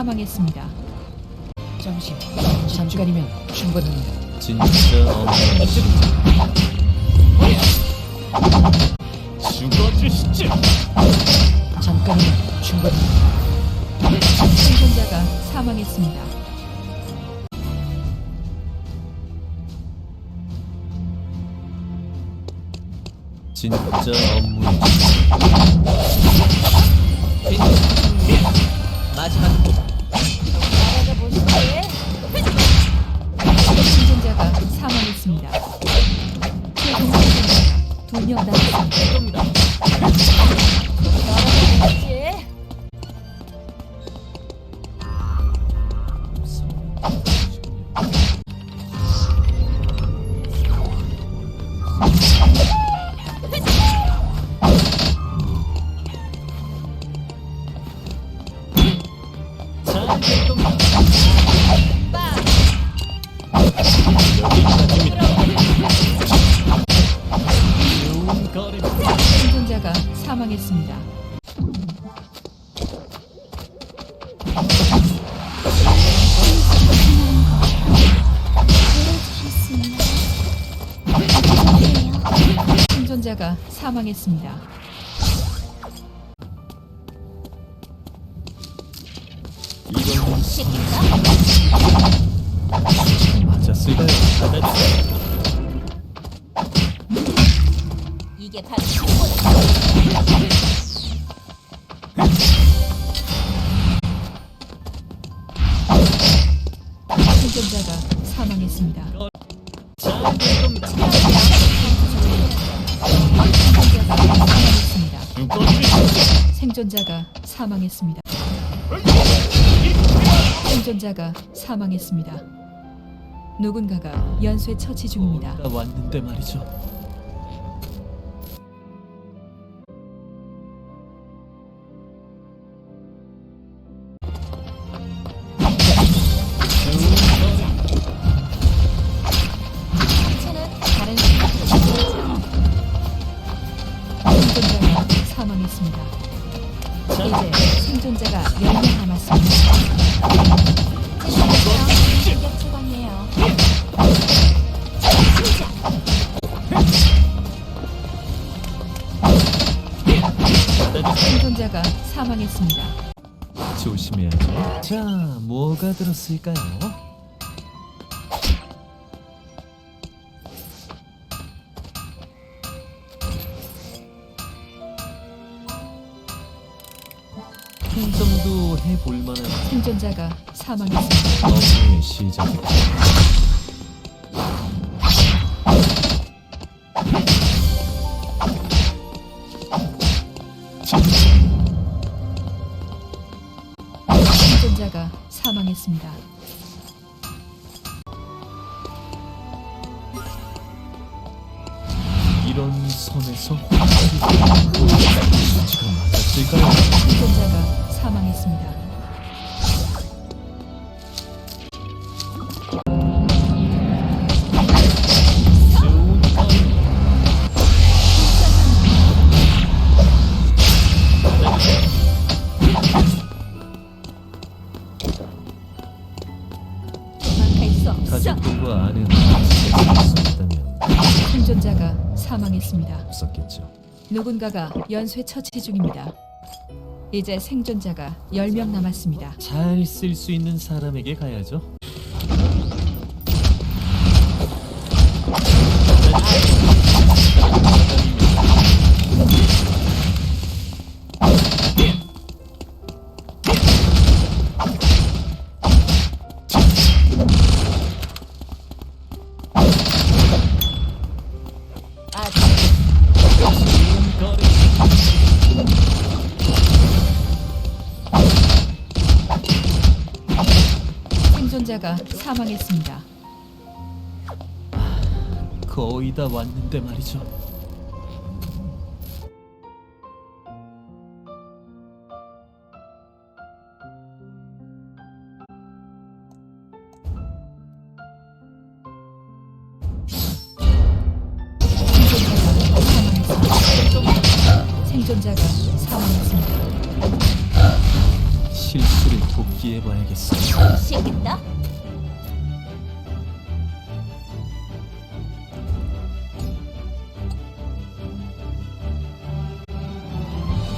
사망했습니다. 잠시 잠깐이면 충분합니다. 진짜 없는 죽어주시지 잠깐이면 충분합니다. 생존자가 사망했습니다. 진짜 업무 생존자가 사망했습니다. 최종 생존자가 두명 남았습니다. 생존자가 사망했습니다. 생존자가 사망했습니다. 이건 맞았을까요? 이게 바로. 생존자가 생존자가 사망했습니다. 생존자가 사망했습니다. 누군가가 연쇄 처치 중입니다. 나 왔는데 말이죠. 생존자가 사망했습니다. 이제 생존자가 10명 남았습니다. 생존자가 사망했습니다. 조심해야죠. 자, 뭐가 들었을까요? 한 정도 해볼 만한 생존자가 사망했습니다. 시작. 생존자가 사망했습니다. 이런 선에서 수치가 맞았을까요? 사망했습니다. 아는 생존자가 사망했습니다. 없었겠죠. 누군가가 연쇄 처치 중입니다. 이제 생존자가 10명 남았습니다. 잘 쓸 수 있는 사람에게 가야죠. 생존자가 사망했습니다. 거의 다 왔는데 말이죠. 생존자가 사망했습니다. 생존자가 사망했습니다. 실수를 복귀해봐야겠어. 시겠다.